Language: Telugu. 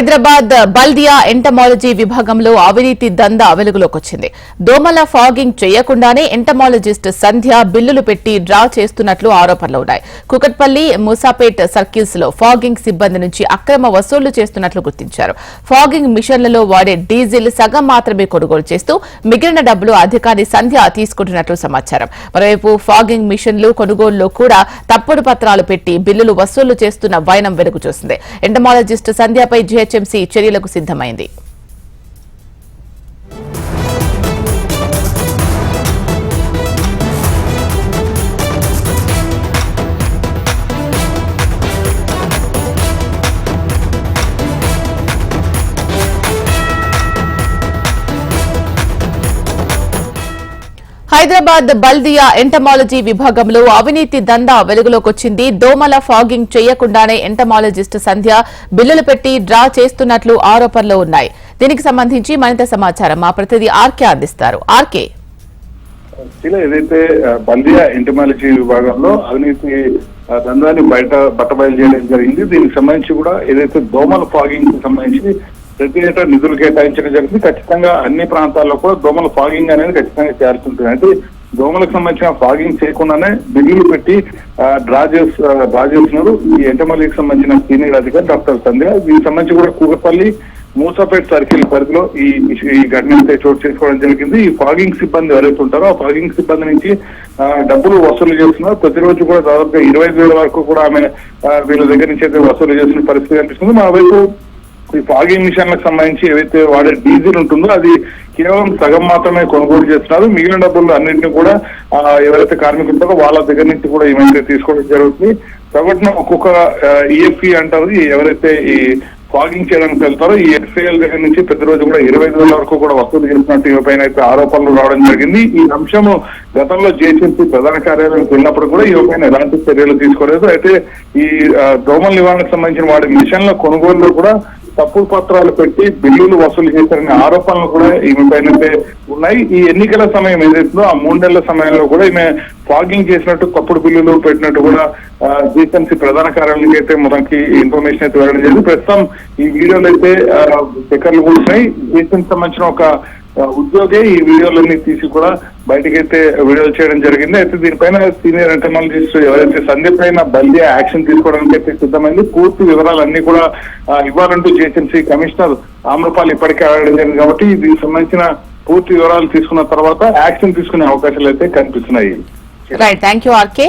హైదరాబాద్ బల్దియా ఎంటమాలజీ విభాగంలో అవినీతి దందా వెలుగులోకి వచ్చింది దోమల ఫాగింగ్ చేయకుండానే ఎంటమాలజిస్ట్ సంధ్య బిల్లులు పెట్టి డ్రా చేస్తున్నట్లు ఆరోపణలు ఉన్నాయి. కుకట్పల్లి ముసాపేట్ సర్కిల్స్లో ఫాగింగ్ సిబ్బంది నుంచి అక్రమ వసూళ్ళు చేస్తున్నట్లు గుర్తించారు. ఫాగింగ్ మిషన్లలో వాడే డీజిల్ సగం మాత్రమే కొనుగోలు చేస్తూ మిగిలిన డబ్బులు అధికారి సంధ్య తీసుకుంటున్నట్లు సమాచారం. మరోవైపు ఫాగింగ్ మిషన్లు కొనుగోలులో కూడా తప్పుడు పత్రాలు పెట్టి బిల్లులు వసూలు చేస్తున్న వైనం వెలుగు చూసింది. ఎంటమాలజిస్ట్ సంధ్యపై జీహెచ్ఎంసీ చర్యలకు సిద్దమైంది హైదరాబాద్ బల్దియా ఎంటమాలజీ విభాగంలో అవినీతి దందా వెలుగులోకొచ్చింది. దోమల ఫాగింగ్ చేయకుండానే ఎంటమాలజిస్ట్ సంధ్య బిల్లులు పెట్టి డ్రా చేస్తున్నట్లు ఆరోపణలు ఉన్నాయి. దీనికి సంబంధించి మరింత సమాచారం మా ప్రతినిధి ఆర్కే అందిస్తారు. ఆర్కే. ఏదైతే బల్దియా ఎంటమాలజీ విభాగంలో అవినీతి దందాన్ని బయట బట్టబయలు చేయడం జరిగింది. దీనికి సంబంధించి కూడా ఏదైతే దోమల ఫాగింగ్కి సంబంధించి ప్రతి ఏటా నిధులు కేటాయించడం జరిగింది. ఖచ్చితంగా అన్ని ప్రాంతాల్లో కూడా దోమల ఫాగింగ్ అనేది ఖచ్చితంగా చేయాల్సి అంటే దోమలకు సంబంధించిన ఫాగింగ్ చేయకుండానే బిల్లులు పెట్టి డ్రా చేసి డ్రా చేస్తున్నారు ఈ ఎంటమల్లికి సంబంధించిన సీనియర్ అధికారి డాక్టర్ సంధ్య. దీనికి సంబంధించి కూడా కూకపల్లి మూసాపేట సర్కిల్ పరిధిలో ఈ ఈ ఘటన అయితే చోటు చేసుకోవడం జరిగింది. ఈ ఫాగింగ్ సిబ్బంది ఎవరైతే ఉంటారో ఆ ఫాగింగ్ సిబ్బంది నుంచి డబ్బులు వసూలు చేస్తున్నారు. ప్రతిరోజు కూడా దాదాపుగా ఇరవై వేల వరకు కూడా ఆమె వీళ్ళ దగ్గర నుంచి అయితే వసూలు చేసిన పరిస్థితి కనిపిస్తుంది. వైపు ఈ ఫాగింగ్ మిషన్లకు సంబంధించి ఏవైతే వాడే డీజిల్ ఉంటుందో అది కేవలం సగం మాత్రమే కొనుగోలు చేస్తున్నారు. మిగిలిన డబ్బులు అన్నింటినీ కూడా ఎవరైతే కార్మికులు ఉంటారో వాళ్ళ దగ్గర నుంచి కూడా ఏమైతే తీసుకోవడం జరుగుతుంది. సగటున ఒక్కొక్క ఈఎఫ్ఈ అంటారు. ఎవరైతే ఈ ఫాగింగ్ చేయడానికి వెళ్తారో ఈ ఎఫ్ఐఎల్ దగ్గర నుంచి ప్రతిరోజు కూడా ఇరవై ఐదు వేల వరకు కూడా వసూలు చేస్తున్నట్టు పైన అయితే ఆరోపణలు రావడం జరిగింది. ఈ అంశం గతంలో జేసీసీ ప్రధాన కార్యాలయానికి వెళ్ళినప్పుడు కూడా ఈ పైన ఎలాంటి చర్యలు తీసుకోలేదు. అయితే ఈ దోమల నివారణకు సంబంధించిన వాడి మిషన్ల కొనుగోలులో కూడా తప్పుడు పత్రాలు పెట్టి బిల్లులు వసూలు చేశారనే ఆరోపణలు కూడా ఈమె పైనైతే అయితే ఉన్నాయి. ఈ ఎన్నికల సమయం ఏదైతుందో ఆ మూడు నెలల సమయంలో కూడా ఈమె ఫాగింగ్ చేసినట్టు తప్పుడు బిల్లులు పెట్టినట్టు కూడా జీఎంసీ ప్రధాన కార్యాలయానికి అయితే మనకి ఇన్ఫర్మేషన్ అయితే వెళ్ళడం జరిగింది. ప్రస్తుతం ఈ వీడియోలు అయితే చక్కర్లు కూర్చున్నాయి. జీఎంసీకి సంబంధించిన ఒక ఉద్యోగి ఈ వీడియోలన్నీ తీసి కూడా బయటకైతే వీడియోలు చేయడం జరిగింది. అయితే దీనిపైన సీనియర్ ఎంటర్నాలజిస్ట్ ఎవరైతే సందీప్ పైన బల్లి యాక్షన్ తీసుకోవడానికి అయితే సిద్ధమైంది. పూర్తి వివరాలన్నీ కూడా ఇవ్వాలంటూ జేసీఎంసీ కమిషనర్ ఆమ్రపాల్ ఇప్పటికే అడగడం జరిగింది కాబట్టి దీనికి సంబంధించిన పూర్తి వివరాలు తీసుకున్న తర్వాత యాక్షన్ తీసుకునే అవకాశాలు అయితే కనిపిస్తున్నాయి. Right thank you RK